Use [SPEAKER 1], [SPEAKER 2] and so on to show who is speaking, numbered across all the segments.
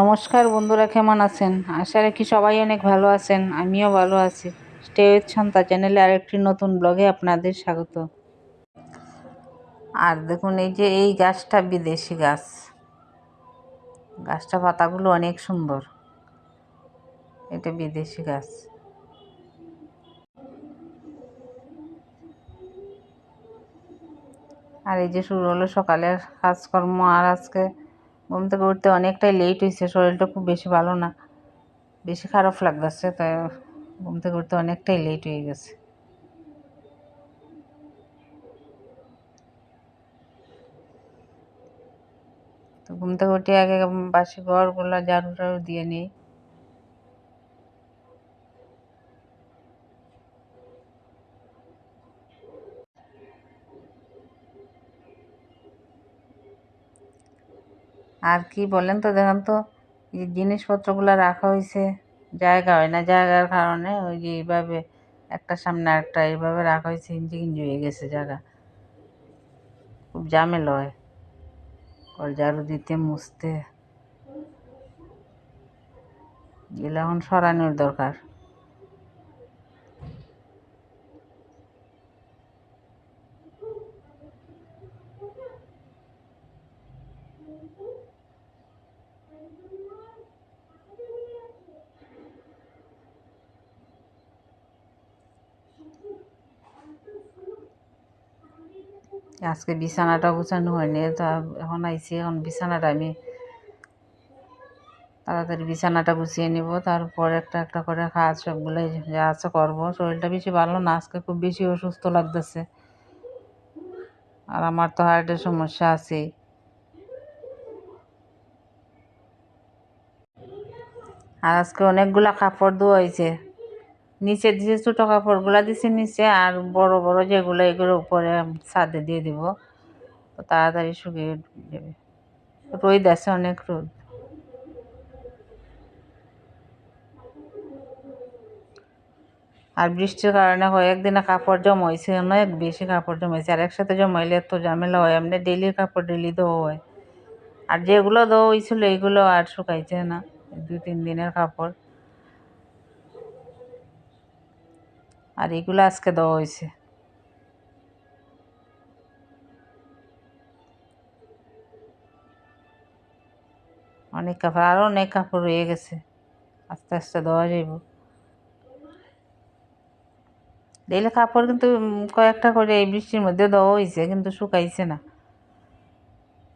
[SPEAKER 1] নমস্কার বন্ধুরা, কেমন আছেন? আশা রাখি সবাই অনেক ভালো আছেন, আমিও ভালো আছি। স্টে উইথ চ্যানেলে আরেকটি নতুন ব্লগে আপনাদের স্বাগত। আর দেখুন, এই যে এই গাছটা বিদেশি গাছ। গাছটা পাতাগুলো অনেক সুন্দর। এটা বিদেশি গাছ। আর এই যে শুরু হলো সকালের কাজকর্ম, আর আজকে ঘুম থেকে উঠতে অনেকটাই লেট হয়েছে, শরীরটা খুব বেশি ভালো না। বেশি খারাপ লাগতেছে, তাই ঘুম থেকে উঠতে অনেকটাই লেট হয়ে গেছে। তো ঘুম থেকে উঠে আগে বাসি ঘরগুলো ঝাড়ু টাড়ু দিয়ে নিই। আর কি বলেন তো, দেখেন তো, এই জিনিসপত্রগুলো রাখা হয়েছে জায়গা হয় না, জায়গার কারণে ওই যে এইভাবে একটা সামনে একটা এইভাবে রাখা হয়েছে ইঞ্জি ইঞ্জি হয়ে গেছে জায়গা। খুব জামেল হয়। ওর ঝাড়ু দিতে, মুছতে। এগুলো এখন সরানোর দরকার। আজকে বিছানাটা গুছানো হয়নি, তা এখন আইসি এখন বিছানাটা আমি তাড়াতাড়ি বিছানাটা গুছিয়ে নিব, তারপর একটা একটা করে কাজ সবগুলোই যা আছে করব। শরীরটা বেশি ভালো না, আজকে খুব বেশি অসুস্থ লাগতেছে। আর আমার তো হার্টের সমস্যা আছেই। আর আজকে অনেকগুলা কাপড় ধোয়া হয়েছে নিচে দিছে ছোটো কাপড়গুলো দিছে নিচে আর বড় বড় যেগুলো এগুলো উপরে ছাদে দিয়ে দিব। তো তাড়াতাড়ি শুকিয়ে যাবে। রোদ আছে, অনেক রোদ। আর বৃষ্টির কারণে কয়েকদিনে কাপড় জমাইছে, অনেক বেশি কাপড় জমাইছে। আর একসাথে জমাইলে এত ঝামেলা হয়, এমনি ডেলির কাপড় ডেলি দেওয়া হয়। আর যেগুলো দেওয়া হয়েছিল এইগুলো আর শুকাইছে না। দুই তিন দিনের কাপড়। আর এগুলো আজকে দেওয়া হয়েছে। অনেক কাপড় আরও অনেক কাপড় রয়ে গেছে। আস্তে আস্তে দেওয়া যাইব। ডেইলি কাপড় কিন্তু কয়েকটা করে এই বৃষ্টির মধ্যে দেওয়া হয়েছে, কিন্তু শুকাইছে না।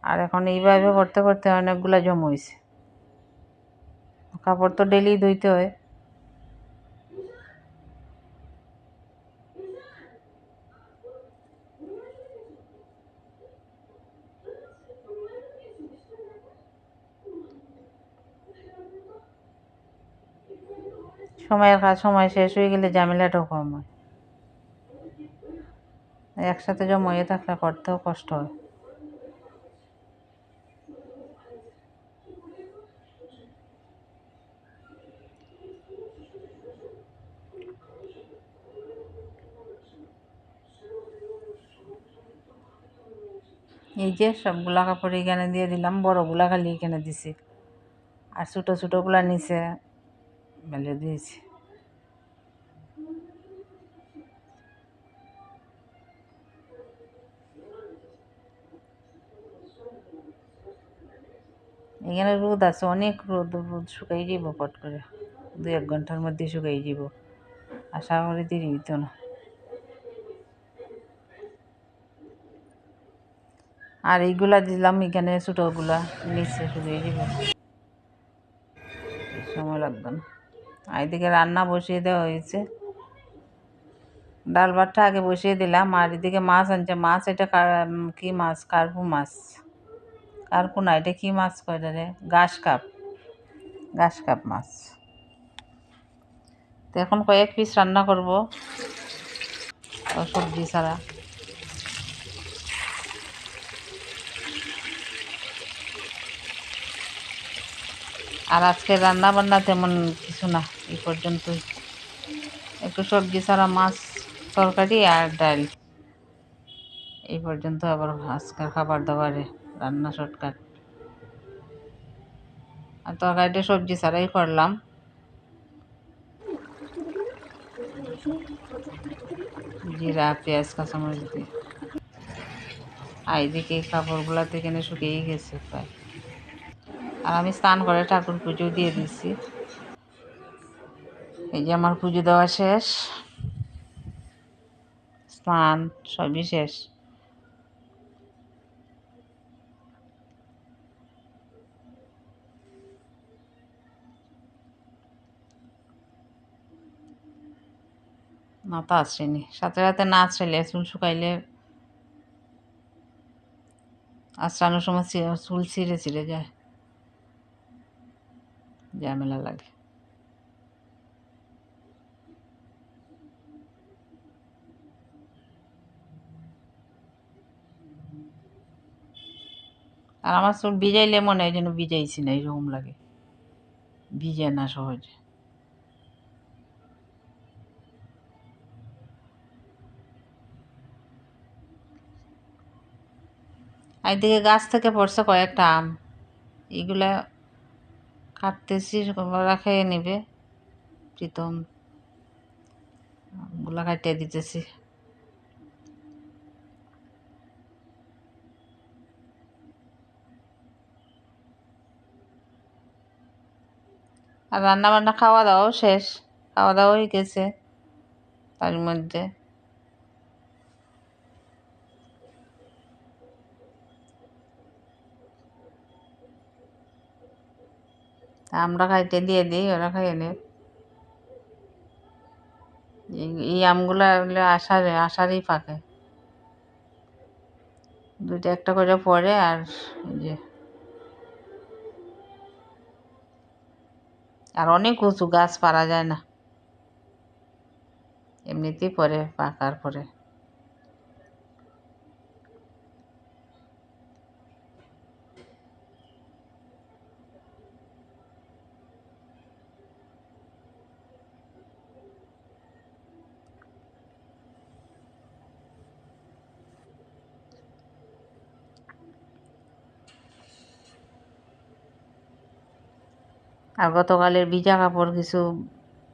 [SPEAKER 1] আর এখন এইভাবে করতে করতে অনেকগুলো জমা হয়েছে। কাপড় তো ডেলি ধুইতে হয়। সময়ের কাজ সময় শেষ হয়ে গেলে ঝামেলাটাও কম হয়। একসাথে জমিয়ে থাকলে করতেও কষ্ট হয়। এই যে সবগুলা কাপড় এখানে দিয়ে দিলাম, বড়গুলা খালি এখানে দিছি। আর ছোটো ছোটোগুলা নিচে মেলে দিয়েছি। এখানে রোদ আছে, অনেক রোদ রোদ শুকাই যাব পট করে। দু এক ঘণ্টার মধ্যে শুকাই যাব আশা করি দেরি হইতো না। আর এইগুলা দিলাম, এখানে ছোটোগুলা নিচে শুকিয়ে যাব সময় লাগবে না। এদিকে রান্না বসিয়ে দেওয়া হয়েছে। ডাল ভাতটা আগে বসিয়ে দিলাম আর এদিকে মাছ আনছে। মাছ এটা কি মাছ? কার্পু মাছ। কার্পু না, এটা কি মাছ কয় রে? ঘাস কাপ। ঘাস কাপ মাছ। তো এখন কয়েক পিস রান্না করব। সবজি ছাড়া। আর আজকে রান্না বান্না তেমন কিছু না। এই পর্যন্তই। একটু সবজি ছাড়া মাছ, তরকারি আর ডাল। এই পর্যন্ত আবার আজকের খাবার দাবারে রান্না শর্টকাট আর তরকারিটা সবজি ছাড়াই করলাম। জিরা, পেঁয়াজ, কাঁচামরিচ দিয়ে। আর এদিকে কাপড়গুলো তো এখানে শুকিয়েই গেছে প্রায়। আর আমি স্নান করে ঠাকুর পুজো দিয়ে দিচ্ছি এই যে আমার পুজো দেওয়া শেষ। স্নান সবই শেষ। না মাথা আসেনি। সাথে সাথে না আছড়াইলে চুল শুকাইলে আশ্রানোর সময় চুল ছিঁড়ে ছিঁড়ে যায়। ঝামেলা লাগে। আর আমার চুল ভিজাইলে মনে হয় যেন ভিজাইছি না এরকম লাগে। ভিজে না সহজে। এদিকে গাছ থেকে পড়ছে কয়েকটা আম। এগুলা কাটতেছি, ওরা খেয়ে নেবে, প্রীতম। গুলা কাটিয়ে দিতেছি। আর রান্না বান্না খাওয়া দাওয়াও শেষ। খাওয়া দাওয়া হয়ে গেছে তার মধ্যে। আমরা খাইতে দিয়ে দিই, ওরা খাইয়ে নে এই- আমগুলা আষাঢ়ে, আষাঢ়েই পাকে। দুইটা একটা করে পড়ে আর যে আর অনেক উঁচু গাছ পারা যায় না। এমনিতেই পরে পাকার পরে। আর গতকালের ভিজা কাপড় কিছু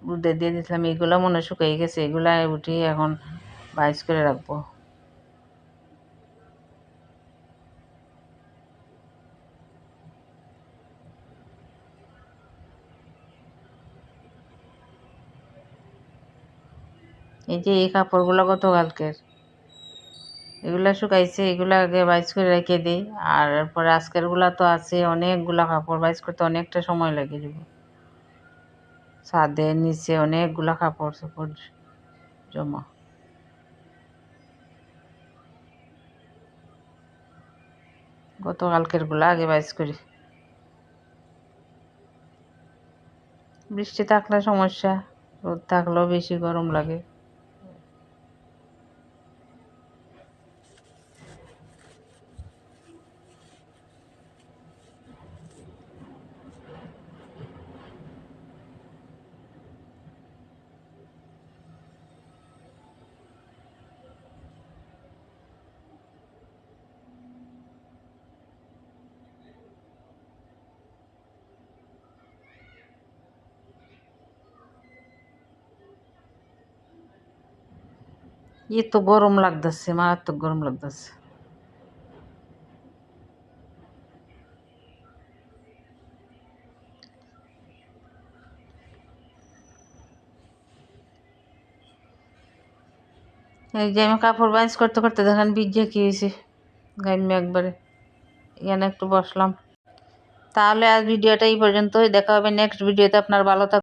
[SPEAKER 1] রোদে দিয়ে দিয়েছিলাম এগুলো মনে শুকিয়ে গেছে, এগুলা উঠিয়ে এখন বাইস করে রাখব। এই যে এই কাপড়গুলো গতকালকের। এগুলা শুকাইছে, এগুলা আগে বাইস করে রেখে দিই। আর এরপরে আজকেরগুলা তো আছে, অনেকগুলা কাপড় বাইস করতে অনেকটা সময় লেগে যাবে। ছাদের নিচে অনেকগুলা কাপড় চোপড় জমা। গতকালকেরগুলা আগে বাইস করি। বৃষ্টি থাকলে সমস্যা, রোদ থাকলেও বেশি গরম লাগে। ই তো গরম লাগতেছে, মারাত্মক গরম লাগতেছে। এই যে আমি কাপড় বাইন্স করতে করতে দেখেন ভিজে কি হয়েছে। গাইমে একবারে এখানে একটু বসলাম। তাহলে আজ ভিডিওটা এই পর্যন্তই, দেখা হবে নেক্সট ভিডিওতে, আপনার ভালো থাক